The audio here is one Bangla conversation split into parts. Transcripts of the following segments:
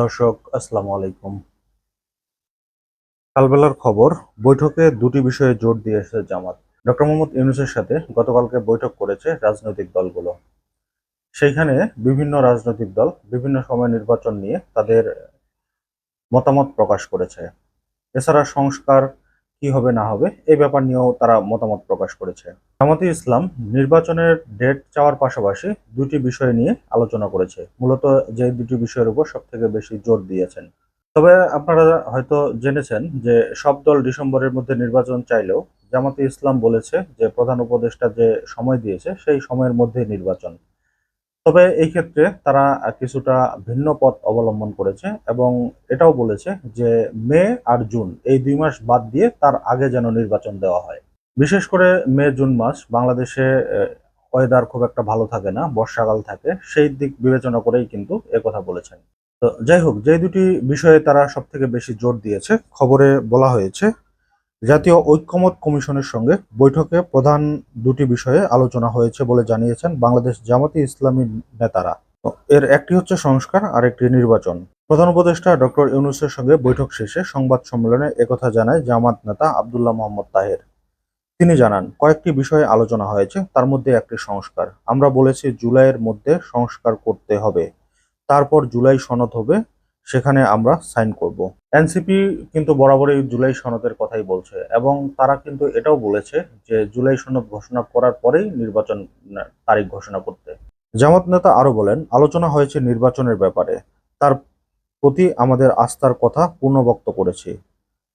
দর্শক, আসসালামু আলাইকুম। কালবেলার খবর, বৈঠকে দুটি বিষয়ে জোর দিয়েছে জামাত। ডক্টর মোহাম্মদ ইউনুসের সাথে গতকালকে বৈঠক করেছে রাজনৈতিক দলগুলো। সেইখানে বিভিন্ন রাজনৈতিক দল বিভিন্ন সময় নির্বাচন নিয়ে তাদের মতামত প্রকাশ করেছে। এছাড়া সংস্কার কি হবে না হবে এই ব্যাপার নিয়েও তারা মতামত প্রকাশ করেছে। জামাতি ইসলাম নির্বাচনের ডেট চাওয়ার পাশাপাশি দুটি বিষয় নিয়ে আলোচনা করেছে। মূলত যে দুটি বিষয়ের উপর সব থেকে বেশি জোর দিয়েছেন। তবে আপনারা হয়তো জেনেছেন যে সব দল ডিসেম্বরের মধ্যে নির্বাচন চাইলেও জামাতে ইসলাম বলেছে যে প্রধান উপদেষ্টা যে সময় দিয়েছে সেই সময়ের মধ্যে নির্বাচন। তবে এই ক্ষেত্রে তারা কিছুটা ভিন্ন পথ অবলম্বন করেছে এবং এটাও বলেছে যে মে আর জুন এই দুই মাস বাদ দিয়ে তার আগে যেন নির্বাচন দেওয়া হয়। বিশেষ করে মে, জুন মাস বাংলাদেশে ওয়েদার খুব একটা ভালো থাকে না, বর্ষাকাল থাকে, সেই দিক বিবেচনা করেই কিন্তু কথা বলেছেন। তো যাই হোক, যে দুটি বিষয়ে তারা সব থেকে বেশি জোর দিয়েছে, খবরে বলা হয়েছে, জাতীয় ঐক্যমত কমিশনের সঙ্গে বৈঠকে প্রধান দুটি বিষয়ে আলোচনা হয়েছে বলে জানিয়েছেন বাংলাদেশ জামাতি ইসলামী নেতারা। এর একটি হচ্ছে সংস্কার আর একটি নির্বাচন। প্রধান উপদেষ্টা ডক্টর ইউনুসের সঙ্গে বৈঠক শেষে সংবাদ সম্মেলনে একথা জানায় জামাত নেতা আবদুল্লাহ মোহাম্মদ তাহের। তিনি জানান, কয়েকটি বিষয়ে আলোচনা হয়েছে, তার মধ্যে একটি সংস্কার। আমরা বলেছি জুলাইয়ের মধ্যে সংস্কার করতে হবে। তারপর জুলাই সনদ হবে, সেখানে আমরা সাইন করব। এনসিপি কিন্তু বরাবরই জুলাই সনদের কথাই বলছে, এবং তারা কিন্তু এটাও বলেছে যে জুলাই সনদ ঘোষণা করার পরেই নির্বাচন তারিখ ঘোষণা করতে। জামাত নেতা আরও বলেন, আলোচনা হয়েছে নির্বাচনের ব্যাপারে। তার প্রতি আমাদের আস্থার কথা পূর্ণবক্ত করেছি।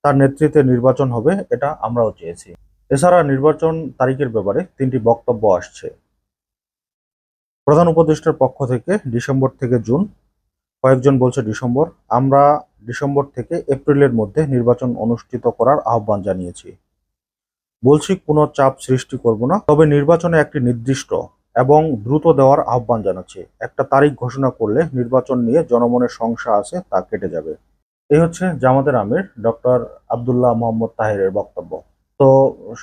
তার নেতৃত্বে নির্বাচন হবে, এটা আমরাও চেয়েছি। এছাড়া নির্বাচন তারিখের ব্যাপারে তিনটি বক্তব্য আসছে। প্রধান উপদেষ্টার পক্ষ থেকে ডিসেম্বর থেকে জুন, কয়েকজন বলছে ডিসেম্বর। আমরা ডিসেম্বর থেকে এপ্রিলের মধ্যে নির্বাচন অনুষ্ঠিত করার আহ্বান জানিয়েছি। বলছি, কোনো চাপ সৃষ্টি করব না, তবে নির্বাচনে একটি নির্দিষ্ট এবং দ্রুত দেওয়ার আহ্বান জানাচ্ছি। একটা তারিখ ঘোষণা করলে নির্বাচন নিয়ে জনমনের সংশয় আছে, তা কেটে যাবে। এই হচ্ছে জামাতের আমির ডক্টর আবদুল্লাহ মোহাম্মদ তাহেরের বক্তব্য। তো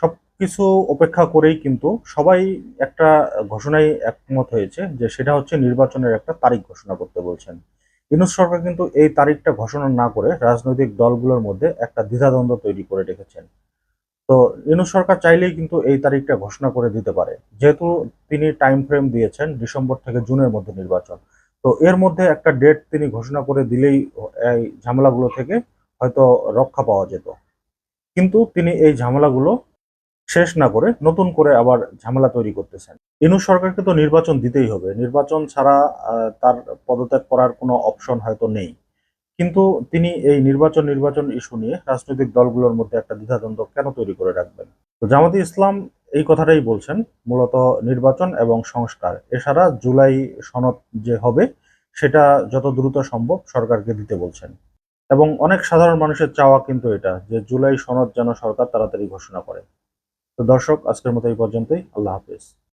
সব কিছু উপেক্ষা করেই কিন্তু সবাই একটা ঘোষণায় একমত হয়েছে যে সেটা হচ্ছে নির্বাচনের একটা তারিখ ঘোষণা করতে বলছেন। ইউনুস সরকার কিন্তু এই তারিখটা ঘোষণা না করে রাজনৈতিক দলগুলোর মধ্যে একটা দ্বিধাদ্বন্দ্ব তৈরি করে রেখেছেন। তো ইউনুস সরকার চাইলেই কিন্তু এই তারিখটা ঘোষণা করে দিতে পারে। যেহেতু তিনি টাইম ফ্রেম দিয়েছেন ডিসেম্বর থেকে জুনের মধ্যে নির্বাচন। তো এর মধ্যে একটা ডেট তিনি ঘোষণা করে দিলেই এই ঝামেলাগুলো থেকে হয়তো রক্ষা পাওয়া যেত। কিন্তু তিনি এই ঝামেলাগুলো শেষ না করে নতুন করে আবার ঝামেলা তৈরি করতেছেন। ইনু সরকারকে তো নির্বাচন দিতেই হবে। নির্বাচন ছাড়া তার পদত্যাগ করার কোনো অপশন হয়তো নেই। কিন্তু তিনি এই নির্বাচন নির্বাচন ইস্যু নিয়ে রাজনৈতিক দলগুলোর মধ্যে একটা দ্বিধাদ্বন্দ্ব কেন তৈরি করে রাখবেন? তো জামাতি ইসলাম এই কথাটাই বলছেন, মূলত নির্বাচন এবং সংস্কার। এছাড়া জুলাই সনদ যে হবে, সেটা যত দ্রুত সম্ভব সরকারকে দিতে বলছেন। এবং অনেক সাধারণ মানুষের চাওয়া কিন্তু এটা, যে জুলাই সনদ যেন সরকার তাড়াতাড়ি ঘোষণা করে। তো দর্শক, আজকের মতো এই পর্যন্তই। আল্লাহ হাফিজ।